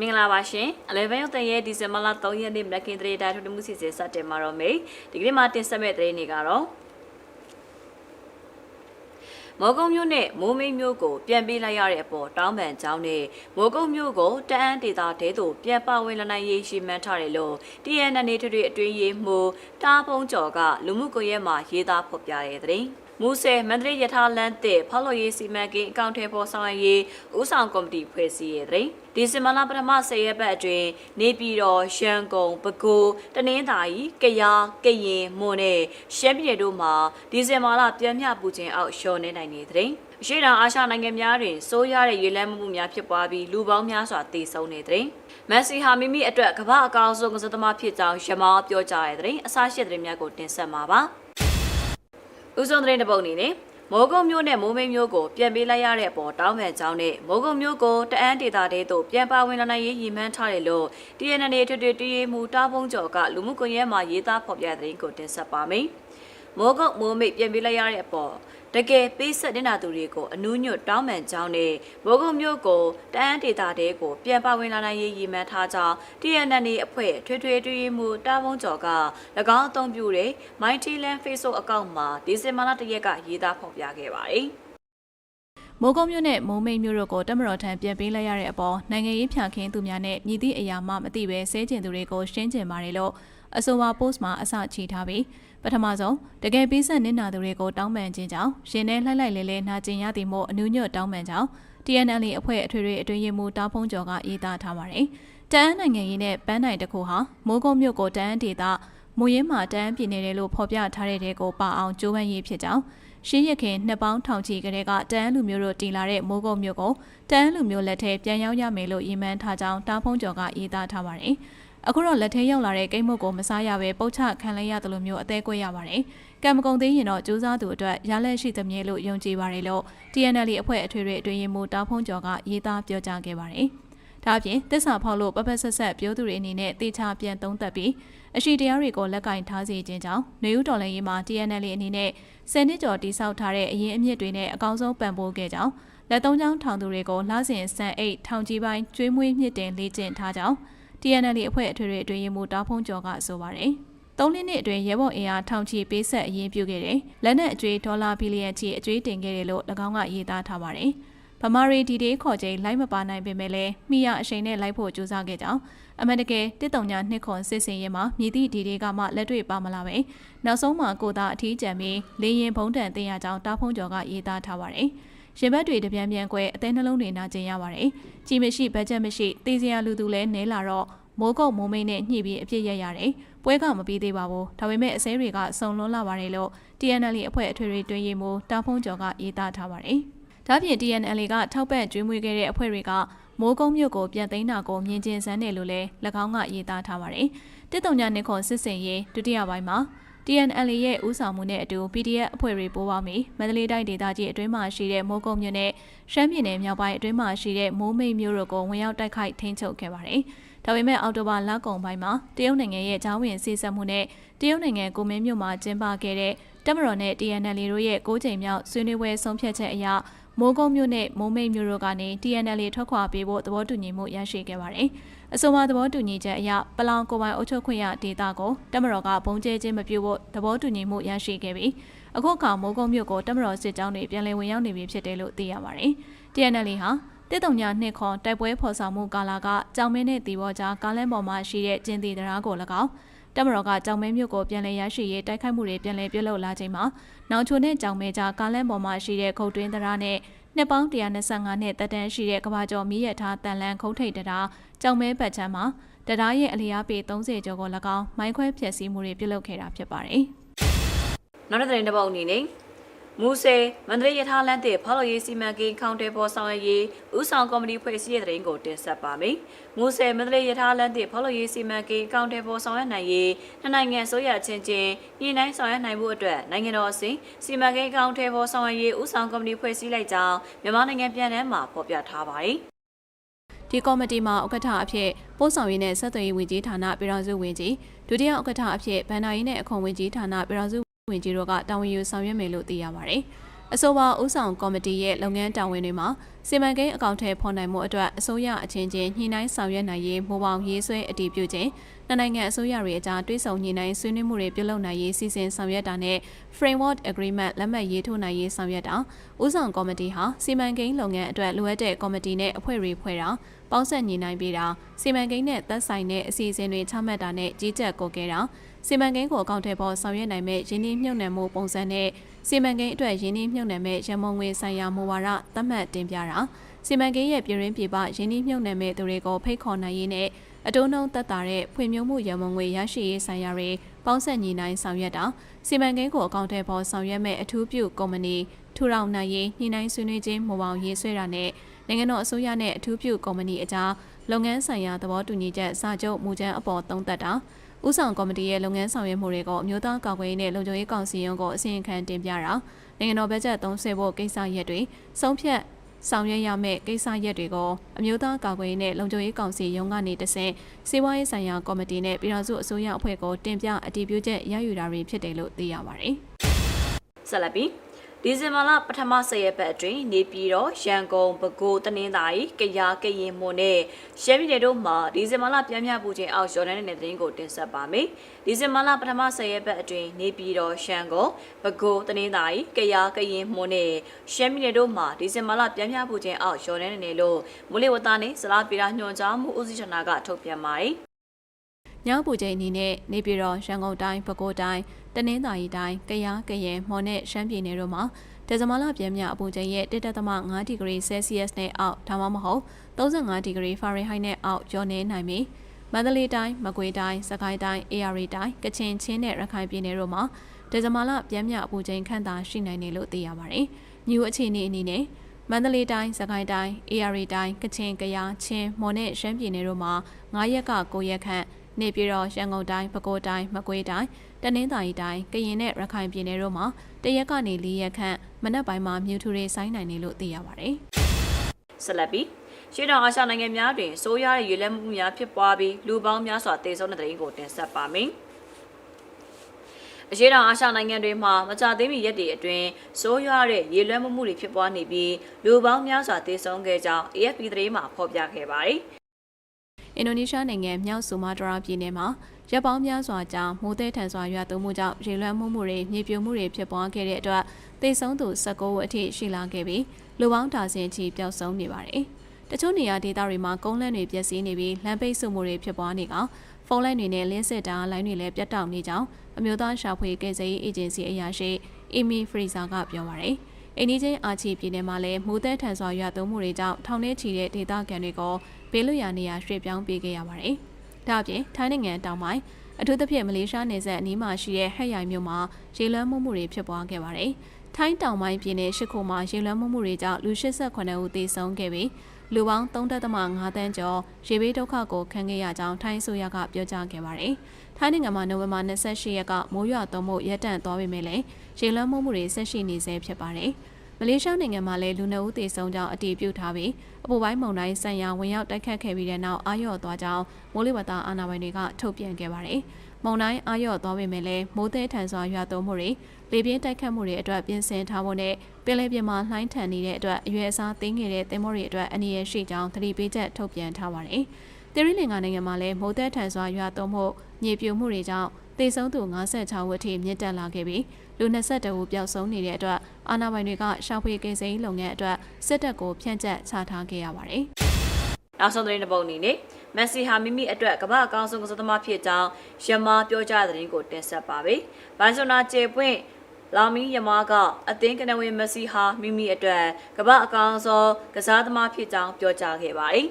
မင်္ဂလာပါရှင်11ရက်တန်ရဲ့ဒီဇင်ဘာလ3ရက်နေ့မနက်ခင်းသတင်းတိုင်းထုတ်လွှင့်မှုစီစဉ်စတင်မှာတော့မေဒီကနေ့မှာတင်ဆက်မဲ့သတင်းတွေကတော့မော်ကုံမြို့နဲ့မိုးမိတ်မြို့ကိုပြန်ပေးလိုက်ရတဲ့အပေါ်တောင်းပန်ကြောင်းနဲ့မိုးကုံမြို့ကိုတအန်းဒေတာတဲသို့ပြန်ပဝင်လနိုင်ရေးရှိမှန်းထားတယ်လို့ TNN ထွေထွေအတွင်းရေးမှူးတားဖုံးကျော်ကလူမှုကွန်ရက်မှာရေးသားဖော်ပြတဲ့သတင်း မူဆယ်မန္တလေးယထာလန်းတဲ့ဖောက်လို့ရေးစီမံကိန်းအကောင့်ထဲပေါ်ဆောင်ရွက်ရေးဦးဆောင်ကော်မတီဖွဲ့စည်းရတဲ့ဒီဇင်ဘာလပထမ10ရက်ပတ်အတွင်းနေပြည်တော်ရှမ်းကုန်းပဲခူးတနင်္သာရီကယားကရင်မွန်နဲ့ရှမ်းပြည်နယ်တို့မှာဒီဇင်ဘာလပြန်မြပူခြင်းအောက်လျှော်နေနိုင်နေတဲ့တဲ့အရှိတောင်အာရှနိုင်ငံများတွင်စိုးရတဲ့ရေလမ်းမှုများဖြစ်ပွားပြီးလူပေါင်းများစွာတည်ဆုံနေတဲ့မက်ဆီဟာမိမိအတွက်ကမ္ဘာအကောင်းဆုံးကစားသမားဖြစ်ကြောင်းရမောပြောကြားရတဲ့အစားရှိတဲ့များကိုတင်ဆက်မှာပါ ဦးဆုံးသတင်းတစ်ပုဒ်အနေနဲ့မိုးကုံမျိုးနဲ့မိုးမိတ်မျိုးကိုပြန်ပေးလိုက်ရတဲ့အပေါ်တောင်းပန်ကြောင်းနဲ့မိုးကုံမျိုးကိုတအန်းဒေတာတဲသို့ပြန်ပါဝင်လာနိုင်ရေးရည်မှန်းထားတယ်လို့ TNN ထွေထွေတည်ရေးမှုတားဖုံးကျော်ကလူမှုကွန်ရက်မှာရေးသားဖော်ပြတဲ့သတင်းကိုတင်ဆက်ပါမယ်။ မိုးကုံမိုးမိတ်ပြန်ပေးလိုက်ရတဲ့အပေါ်တကယ်ပေးဆက်တင်တာသူတွေကိုအနူးညွတ်တောင်းပန်ကြောင်းနဲ့မိုးကုံမျိုးကိုတအန်းဒေတာတဲကိုပြန်ပါဝင်လာနိုင်ရေးရည်မှန်းထားကြောင်း TNN အဖွဲ့ထွေထွေတည်ရေးမှုတားဖုံးကျော်က၎င်းအသုံးပြုတဲ့ Mighty Land Facebook အကောင့်မှာဒီဇင်ဘာလ၁ရက်ကရေးသားဖော်ပြခဲ့ပါတယ်။မိုးကုံမြို့နဲ့မိုးမိတ်မြို့တို့ကိုတမတော်ထံပြန်ပေးလိုက်ရတဲ့အပေါ်နိုင်ငံရေးဖြန့်ခင်းသူများနဲ့မြည်သည့်အရာမှမသိပဲဆဲကျင်သူတွေကိုရှင်းကျင်ပါတယ်လို့ အဆိုပါ post မှာအစချီထားပြီးပထမဆုံးတကယ်ပေးဆက်နစ်နာသူတွေကိုတောင်းပန်ခြင်းကြောင့်ရှင်နဲ့လှိုက်လိုက်လဲလဲနာကျင်ရသည်မို့အနုညွတ်တောင်းပန်ကြောင်း TNL အဖွဲ့အထွေထွေအတွင်းရေးမှူးတားဖုံးကျော်ကရေးသားထားပါတယ်။တအန်းနိုင်ငံရေးနဲ့ပန်းနိုင်တစ်ခုဟာမိုးကုံမြို့ကိုတအန်းဒေတာမူရင်းမှာတန်းပြည်နေတယ်လို့ဖော်ပြထားတဲ့တဲ့ကိုပါအောင်ကြိုးပမ်းရေးဖြစ်ကြောင်းရှင်းရခင်နှစ်ပေါင်းထောင်ချီကလေးကတန်းလူမျိုးတို့တည်လာတဲ့မိုးကုံမြို့ကိုတန်းလူမျိုးလက်ထဲပြန်ရောက်ရမယ်လို့ရည်မှန်းထားကြောင်းတားဖုံးကျော်ကရေးသားထားပါတယ်။ အခုတော့လက်ထဲရောက်လာတဲ့ကိတ်မုတ်ကိုမစားရပဲပုတ်ချခံလိုက်ရတယ်လို့မျိုးအသေးကွက်ရပါတယ်။ကံမကုံသေးရင်တော့စူးစမ်းသူအတွက်ရလက်ရှိသမျှလို့ယုံကြည်ပါတယ်လို့ TNL အဖွဲ့အထွေထွေအတွင်းရေးမှူးတားဖုံးကျော်ကရေးသားပြောကြားခဲ့ပါတယ်။ဒါအပြင်တစ္ဆာဖောက်လို့ပပဆက်ဆက်ပြောသူတွေအနေနဲ့တေချာပြန်သုံးသပ်ပြီးအရှိတရားတွေကိုလက်ကင်ထားစေခြင်းကြောင့်နေဦးတော်လည်းရေးမှာ TNL အနေနဲ့ဆယ်နှစ်ကျော်တိစောက်ထားတဲ့အရင်အမြင့်တွေနဲ့အကောင်းဆုံးပံ့ပိုးခဲ့ကြောင်းလက်သုံးချောင်းထောင်သူတွေကိုလှစဉ်စံအိတ်ထောင်ကြီးပိုင်းကျွေးမွေးမြင့်တင်လေ့ကျင့်ထားကြောင်း TNL အဖွဲ့အထွေထွေအတွင်းရေးမှူးတားဖုံးကျော်ကဆိုပါတယ်။သုံးနှစ်နှစ်အတွင်းရဲဘော်အင်အားထောင်ချီပေးဆက်အရင်ပြုခဲ့တယ်။လက်နက်အကျွေးဒေါ်လာဘီလီယံချီအကျွေးတင်ခဲ့တယ်လို့၎င်းကရေးသားထားပါတယ်။ဗမာရီဒီဒေးခေါ်ချိန်လိုက်မပါနိုင်ပေမဲ့လည်းမိရအချိန်နဲ့လိုက်ဖို့ကြိုးစားခဲ့ကြောင်းအမေရိကန်တစ်တုံညာနှစ်ခွန်စစ်စင်ရင်မှာမြည်သည့်ဒီဒေးကမှလက်တွေ့ပါမလာပဲနောက်ဆုံးမှာကိုသားအထီးကျန်ပြီးလေရင်ဘုံတန်တင်ရကြောင်းတားဖုံးကျော်ကရေးသားထားပါတယ်။ ရင်ဘတ်တွေတပြန်ပြန်ကွဲအသေးနှလုံးတွေနာကျင်ရပါတယ်။ကြီးမရှိဘတ်ဂျက်မရှိတေးစရာလူသူလည်းနဲလာတော့မိုးကုတ်မိုးမိတ်နဲ့ညှိပြီးအပြစ်ရက်ရတယ်။ပွဲကမပြီးသေးပါဘူး။ဒါပေမဲ့အစဲတွေကစုံလွန်းလာပါတယ်လို့ TNL အဖွဲ့အထွေထွေတွင်းရေးမှူးတာဖုံးကျော်ကရေးသားထားပါတယ်။ဒါပြင် TNL ကထောက်ပံ့ကျွေးမွေးခဲ့တဲ့အဖွဲ့တွေကမိုးကုံမြို့ကိုပြန်သိမ်းတာကိုမြင်ကျင်စမ်းတယ်လို့လည်း၎င်းကရေးသားထားပါတယ်။တစ်တုံညာနှစ်ခွန်စစ်စင်ရေးဒုတိယပိုင်းမှာ TNL ရဲ့ဦးဆောင်မှုနဲ့အတူ PDF အဖွဲ့တွေပိုးပေါင်းပြီးမန္တလေးတိုင်းဒေသကြီးအတွင်းမှာရှိတဲ့မိုးကုံမြို့နဲ့ရှမ်းပြည်နယ်မြောက်ပိုင်းအတွင်းမှာရှိတဲ့မိုးမိတ်မြို့တို့ကိုဝင်ရောက်တိုက်ခိုက်ထိန်းချုပ်ခဲ့ပါတယ်။ဒါပေမဲ့အော်တိုဘာလကုံပိုင်းမှာတရုတ်နိုင်ငံရဲ့ဂျောင်းဝင်စီဆက်မှုနဲ့တရုတ်နိုင်ငံကိုမင်းမြို့မှာကျင်းပခဲ့တဲ့တမတော်နဲ့ TNL တို့ရဲ့၉ချိန်မြောက်ဆွေးနွေးပွဲဆုံးဖြတ်ချက်အရ မိုးကုံမြို့နဲ့မိုးမိတ်မြို့တို့ကနေ TNL ထွက်ခွာပေးဖို့သဘောတူညီမှုရရှိခဲ့ပါတယ်။အဆိုပါသဘောတူညီချက်အရပလောင်ကိုပိုင်အုပ်ချုပ်ခွင့်ရဒေသကိုတမတော်ကဘုံကျဲခြင်းမပြုဖို့သဘောတူညီမှုရရှိခဲ့ပြီးအခုအခါမိုးကုံမြို့ကိုတမတော်စစ်ကြောင်းတွေပြန်လည်ဝင်ရောက်နေပြီဖြစ်တယ်လို့သိရပါတယ်။ TNL ဟာ တစ်တုံညာနှစ်ခွန်တိုက်ပွဲဖော်ဆောင်မှုကာလကကြောင်မင်းနဲ့တီဘောကြားကားလမ်းပေါ်မှာရှိတဲ့ကျင်းတီတရားကို၎င်းတမတော်ကကြောင်မဲမြို့ကိုပြန်လည်ရရှိရေးတိုက်ခိုက်မှုတွေပြန်လည်ပြုလုပ်လာချိန်မှာနောင်ချိုနဲ့ကြောင်မဲကြားကားလမ်းပေါ်မှာရှိတဲ့ခုတ်တွင်းတရားနဲ့နှစ်ပေါင်း125နှစ်တက်တန်းရှိတဲ့ကဘာကျော်မြည့်ရထားတန်လန်းခုတ်ထိတ်တရားကြောင်မဲပတ်ချမ်းမှာတရားရဲ့အလျားပေ30ကျော်ကို၎င်းမိုင်းခွဲဖျက်ဆီးမှုတွေပြုလုပ်ခဲ့တာဖြစ်ပါတယ်။နောက်တစ်သတင်းတစ်ပုဒ်အနေနဲ့ မူဆယ်မန္တလေးယထာလန်းတဲ့ဖောက်လို့ရေးစီမံကိန်းကောင်တယ်ပေါ်ဆောင်ရွက်ရေးဦးဆောင်ကော်မတီဖွဲ့စည်းတဲ့သတင်းကိုတင်ဆက်ပါမယ်။မူဆယ်မန္တလေးယထာလန်းတဲ့ဖောက်လို့ရေးစီမံကိန်းကောင်တယ်ပေါ်ဆောင်ရွက်နိုင်ရေးနှစ်နိုင်ငံဆိုရချင်းချင်းညှိနှိုင်းဆောင်ရွက်နိုင်မှုအတွက်နိုင်ငံတော်အစဉ်စီမံကိန်းကောင်တယ်ပေါ်ဆောင်ရွက်ရေးဦးဆောင်ကော်မတီဖွဲ့စည်းလိုက်ကြောင်းမြန်မာနိုင်ငံပြည်내မှာဖော်ပြထားပါတယ်။ဒီကော်မတီမှာဥက္ကဋ္ဌအဖြစ်ပို့ဆောင်ရေးနဲ့ဆက်သွယ်ရေးဝန်ကြီးဌာနပြည်ထောင်စုဝန်ကြီးဒုတိယဥက္ကဋ္ဌအဖြစ်ဗန်နာရေးနဲ့အခွန်ဝန်ကြီးဌာနပြည်ထောင်စု ဝန်ကြီးတို့ကတာဝန်ယူဆောင်ရွက်မယ်လို့သိရပါတယ်။အဆိုပါဥဆောင်ကော်မတီရဲ့လုပ်ငန်းတာဝန်တွေမှာစီမံကိန်းအကောင့်ထဲဖော်နိုင်မှုအတွက်အစိုးရအချင်းချင်းညှိနှိုင်းဆောင်ရွက်နိုင်ရေးမိုးပေါင်ရေးဆွဲအတည်ပြုခြင်းနှစ်နိုင်ငံအစိုးရတွေအကြားတွဲဆုံညှိနှိုင်းဆွေးနွေးမှုတွေပြုလုပ်နိုင်ရေးစီစဉ်ဆောင်ရွက်တာနဲ့ Framework Agreement လက်မှတ်ရေးထိုးနိုင်ရေးဆောင်ရွက်တာဥဆောင်ကော်မတီဟာစီမံကိန်းလုပ်ငန်းအတွက်လိုအပ်တဲ့ကော်မတီနဲ့အဖွဲ့တွေဖွဲ့တာပေါင်းဆက်ညှိနှိုင်းပေးတာစီမံကိန်းနဲ့သက်ဆိုင်တဲ့အစီအစဉ်တွေချမှတ်တာနဲ့ကြီးကြပ်ကိုကဲတာ စီမံကိန်းကိုအကောင့်ထဲပေါ်ဆောင်ရွက်နိုင်မဲ့ရင်းနှီးမြှုပ်နှံမှုပုံစံနဲ့စီမံကိန်းအတွက်ရင်းနှီးမြှုပ်နှံမဲ့ရမုံငွေဆိုင်ရာမူဝါဒသတ်မှတ်တင်ပြတာစီမံကိန်းရဲ့ပြည်ရင်းပြည်ပရင်းနှီးမြှုပ်နှံမဲ့သူတွေကိုဖိတ်ခေါ်နိုင်ရေးနဲ့အတိုးနှုံသက်သာတဲ့ဖွံ့ဖြိုးမှုရမုံငွေရရှိရေးဆိုင်ရာတွေပေါင်းဆက်ညီနိုင်ဆောင်ရွက်တာစီမံကိန်းကိုအကောင့်ထဲပေါ်ဆောင်ရွက်မဲ့အထူးပြုကုမ္ပဏီထူထောင်နိုင်ရေးညှိနှိုင်းဆွေးနွေးခြင်းမူပေါင်းရေးဆွဲတာနဲ့နိုင်ငံတော်အစိုးရနဲ့အထူးပြုကုမ္ပဏီအကြားလုပ်ငန်းဆိုင်ရာသဘောတူညီချက်စာချုပ်မူကြမ်းအပေါ်သုံးသပ်တာ ဥဆောင်ကော်မတီရဲ့လုပ်ငန်းဆောင်ရွက်မှုတွေကိုအမျိုးသားကာကွယ်ရေးနဲ့လုံခြုံရေးကောင်စီရုံးကိုအစီရင်ခံတင်ပြတာနိုင်ငံတော်ဘတ်ဂျက်သုံးစွဲဖို့ကိစ္စရက်တွေဆုံးဖြတ်ဆောင်ရွက်ရမယ့်ကိစ္စရက်တွေကိုအမျိုးသားကာကွယ်ရေးနဲ့လုံခြုံရေးကောင်စီရုံးကနေတဆင့်စီးပွားရေးဆိုင်ရာကော်မတီနဲ့ပြည်ထောင်စုအစိုးရအဖွဲ့ကိုတင်ပြအတည်ပြုချက်ရယူတာတွေဖြစ်တယ်လို့သိရပါတယ်။ဆက်လက်ပြီး ဒီဇင်ဘာလပထမ၁၀ရက်ပတ်အတွင်းနေပြည်တော်ရန်ကုန်ပဲခူးတနင်္သာရီကယားကရင်မွန်နဲ့ရှမ်းပြည်နယ်တို့မှာဒီဇင်ဘာလပြန်ပြပူခြင်းအောက်ရော်ဒန်နဲ့တဲ့တင်ကိုတင်ဆက်ပါမယ်။ဒီဇင်ဘာလပထမ၁၀ရက်ပတ်အတွင်းနေပြည်တော်ရန်ကုန်ပဲခူးတနင်္သာရီကယားကရင်မွန်နဲ့ရှမ်းပြည်နယ်တို့မှာဒီဇင်ဘာလပြန်ပြပူခြင်းအောက်ရော်ဒန်နဲ့လို့မိုးလေဝသနဲ့ဇလားပြည်ရာညွှန်ကြားမှုဦးစီးဌာနကထုတ်ပြန်ပါတယ်။ညောင်ပူချိန်အနေနဲ့နေပြည်တော်ရန်ကုန်တိုင်းပဲခူးတိုင်း တနင်္သာရီတိုင်းကယားကရင်မော်နဲ့ရှမ်းပြည်နယ်တို့မှာဒေဇမလပြင်းမြအပူချိန်ရဲ့1.5ဒီဂရီဆဲလ်စီယပ်စ်နဲ့အောက်ဒါမှမဟုတ်35ဒီဂရီဖာရင်ဟိုက်နဲ့အောက်ကျော်နေနိုင်ပြီးမန္တလေးတိုင်းမကွေးတိုင်းစကိုင်းတိုင်းအေရီတိုင်းကချင်ချင်းနဲ့ရခိုင်ပြည်နယ်တို့မှာဒေဇမလပြင်းမြအပူချိန်ခန့်သာရှိနိုင်တယ်လို့သိရပါတယ်။ညူအခြေအနေအနေနဲ့မန္တလေးတိုင်း၊စကိုင်းတိုင်း၊အေရီတိုင်း၊ကချင်၊ကယား၊ချင်း၊မော်နဲ့ရှမ်းပြည်နယ်တို့မှာ9ရက်က9ရက်ခန့် နေပြည်တော်ရန်ကုန်တိုင်းပဲခူးတိုင်းမကွေးတိုင်းတနင်္သာရီတိုင်းကရင်နဲ့ရခိုင်ပြည်နယ်တို့မှာတရက်ကနေ၄ရက်ခန့်မနက်ပိုင်းမှာမြူထူတွေဆိုင်းနိုင်တယ်လို့သိရပါတယ်ဆက်လက်ပြီးရှေ့တော်အာရှနိုင်ငံများတွင်စိုးရရဲ့ရေလက်မှုများဖြစ်ပွားပြီးလူပေါင်းများစွာတေဆုံးတဲ့တဲ့ရင်ကိုတင်ဆက်ပါမယ်။အရှေ့တောင်အာရှနိုင်ငံတွေမှာမကြသေးမီရက်တွေအတွင်းစိုးရွားတဲ့ရေလွှမ်းမှုတွေဖြစ်ပွားနေပြီးလူပေါင်းများစွာတေဆုံးခဲ့ကြောင်း AFP သတင်းမှာဖော်ပြခဲ့ပါတယ်။။ အင်ဒိုနီးရှားနိုင်ငံမြောက်ဆူမာတရာပြည်နယ်မှာရပ်ပေါင်းများစွာကြာမိုးသည်ထန်စွာရွာသွန်းမှုကြောင့်ရေလွှမ်းမှုမှုတွေမြေပြိုမှုတွေဖြစ်ပွားခဲ့တဲ့အတွက်သေဆုံးသူ19ဦးအထိရှိလာခဲ့ပြီးလူပေါင်းဒါဇင်အထိပျောက်ဆုံးနေပါတယ်။တချို့နေရာဒေသတွေမှာကုန်းလန့်တွေပျက်စီးနေပြီးလမ်းပိတ်ဆို့မှုတွေဖြစ်ပွားနေကဖုန်းလိုင်းတွေနဲ့လင်းစစ်တာလိုင်းတွေလည်းပြတ်တောက်နေကြောင်းအမျိုးသားရှာဖွေကယ်ဆယ်ရေးအေဂျင်စီအရာရှိအီမီဖရီဇာကပြောပါတယ်။အိန္ဒိချင်းအာချီပြည်နယ်မှာလည်းမိုးသည်ထန်စွာရွာသွန်းမှုတွေကြောင့်ထောင်ထဲချီတဲ့ဒေသခံတွေကို ဘေးလွတ်ရာနေရာရွှေ့ပြောင်းပေးခဲ့ရပါတယ်။ဒါ့အပြင်ထိုင်းနိုင်ငံတောင်ပိုင်းအထူးသဖြင့်မလေးရှားနယ်စပ်အနီးမှာရှိတဲ့ဟက်ရိုင်မြို့မှာရေလွှမ်းမှုမှုတွေဖြစ်ပွားခဲ့ပါတယ်။ထိုင်းတောင်ပိုင်းပြည်နယ်ရှစ်ခုမှာရေလွှမ်းမှုမှုတွေကြောင့်လူ88ဦးသေဆုံးခဲ့ပြီးလူပေါင်း3.5တန်းကျော်ရေဘေးဒုက္ခကိုခံခဲ့ရကြောင်းထိုင်းအစိုးရကပြောကြားခဲ့ပါတယ်။ထိုင်းနိုင်ငံမှာနိုဝင်ဘာ28ရက်ကမိုးရွာသွန်းမှုရပ်တန့်သွားပေမဲ့လည်းရေလွှမ်းမှုမှုတွေဆက်ရှိနေဆဲဖြစ်ပါတယ်။ မလေးရှားနိုင်ငံမှာလည်းလူနှုတ်ဦးသေဆုံးကြောင်းအတည်ပြုထားပြီးအပူပိုင်းမုန်တိုင်းဆန်ရာဝင်ရောက်တိုက်ခတ်ခဲ့ပြီးတဲ့နောက်အာရော့သွားကြောင်းမိုးလေဝသအာဏာပိုင်တွေကထုတ်ပြန်ခဲ့ပါတယ်။မုန်တိုင်းအာရော့သွားပေမဲ့လည်းမိုးသည်ထန်စွာရွာသွန်းမှုတွေလေပြင်းတိုက်ခတ်မှုတွေအတွက်ပြင်ဆင်ထားဖို့နဲ့ပင်လယ်ပြင်မှာလှိုင်းထန်နေတဲ့အတွက်အရွယ်အစားသိမ်းခဲ့တဲ့သင်္ဘောတွေအတွက်အနည်းရရှိကြောင်းသတိပေးချက်ထုတ်ပြန်ထားပါတယ်။သီရိလင်္ကာနိုင်ငံမှာလည်းမိုးသည်ထန်စွာရွာသွန်းမှုမြေပြိုမှုတွေကြောင့် သေဆုံးသူ56ဦးအထိမြင့်တက်လာခဲ့ပြီးလူ22ဦးပျောက်ဆုံးနေတဲ့အတွက်အာဏာပိုင်တွေကရှောက်ဖွေကိစ္စရေးလုပ်ငန်းအတွက်စစ်တပ်ကိုဖြန့်ကျက်ချထားခဲ့ရပါတယ်။နောက်ဆုံးသတင်းတစ်ပုဒ်အနေနဲ့မက်ဆီဟာမိမိအတွက်ကမ္ဘာအကောင်းဆုံးကစားသမားဖြစ်ကြောင်းယမားပြောကြားတဲ့သတင်းကိုတင်ဆက်ပါမယ်။ဘိုင်ဆိုနာကျေပွင့်လာမီယမားကအသင်းကနဝင်မက်ဆီဟာမိမိအတွက်ကမ္ဘာအကောင်းဆုံးကစားသမားဖြစ်ကြောင်းပြောကြားခဲ့ပါတယ်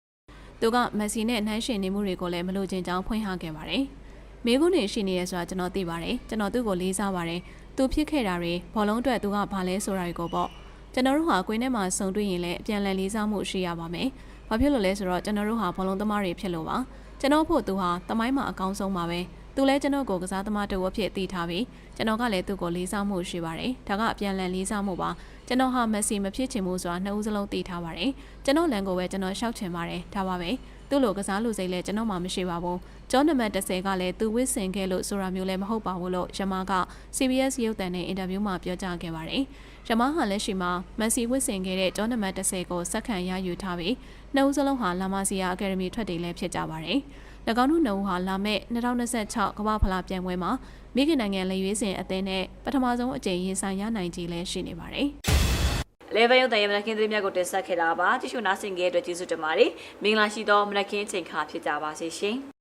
။သူကမက်ဆီနဲ့နှမ်းရှင်နေမှုတွေကိုလည်းမလိုချင်ကြောင်းဖွင့်ဟခဲ့ပါတယ်။ မိကုန်းနေရှိနေရဆိုတာကျွန်တော်သိပါတယ်။ကျွန်တော်သူ့ကိုလေးစားပါတယ်။သူဖြစ်ခဲ့တာတွေဘောလုံးအတွက်သူကဘာလဲဆိုတာတွေကိုပေါ့။ကျွန်တော်တို့ဟာကွင်းထဲမှာစုံတွေ့ရင်လည်းအပြန်လည်လေးစားမှုရှိရပါမယ်။ဘာဖြစ်လို့လဲဆိုတော့ကျွန်တော်တို့ဟာဘောလုံးသမားတွေဖြစ်လို့ပါ။ကျွန်တော်ဖို့သူဟာတမိုင်းမှာအကောင်းဆုံးပါပဲ။သူလည်းကျွန်တော်ကိုကစားသမားတစ်ဝက်ဖြစ်သိထားပြီးကျွန်တော်ကလည်းသူ့ကိုလေးစားမှုရှိပါတယ်ဒါကအပြန်အလှန်လေးစားမှုပါကျွန်တော်ဟာမက်ဆီမဖြစ်ချင်ဘူးဆိုတာနှစ်ဦးစလုံးသိထားပါတယ်ကျွန်တော်လန်ကိုပဲကျွန်တော်ရှောက်ချင်ပါတယ်ဒါပါပဲ သူ့လိုကစားလူစိတ်လည်းကျွန်တော်မှမရှိပါဘူးကျောနံပါတ်30ကလည်းသူဝစ်စင်ခဲ့လို့ဆိုတာမျိုးလည်းမဟုတ်ပါဘူးလို့ရမားက CBS ရုပ်သံနဲ့အင်တာဗျူးမှာပြောကြားခဲ့ပါတယ်ရမားဟာလက်ရှိမှာမက်ဆီဝစ်စင်ခဲ့တဲ့ကျောနံပါတ်30ကိုစက္ကန့်ရယူထားပြီးနှစ်ဦးစလုံးဟာလာမစီယာအကယ်ဒမီထွက်တွေလည်းဖြစ်ကြပါတယ်၎င်းတို့နှစ်ဦးဟာလာမယ့်2026ကမ္ဘာဖလားပြိုင်ပွဲမှာမိခင်နိုင်ငံလက်ရွေးစင်အသင်းနဲ့ပထမဆုံးအကြိမ်ရင်ဆိုင်ရနိုင်ကြီးလည်းရှိနေပါတယ်။ level ရုပ်သံရဲ့မနက်ခင်းသတင်းများကိုတင်ဆက်ခဲ့တာပါကြည့်ရှုနားဆင်ကြတဲ့အတွက်ကျေးဇူးတင်ပါတယ်မင်္ဂလာရှိသောမနက်ခင်းချိန်ခါဖြစ်ကြပါစေရှင်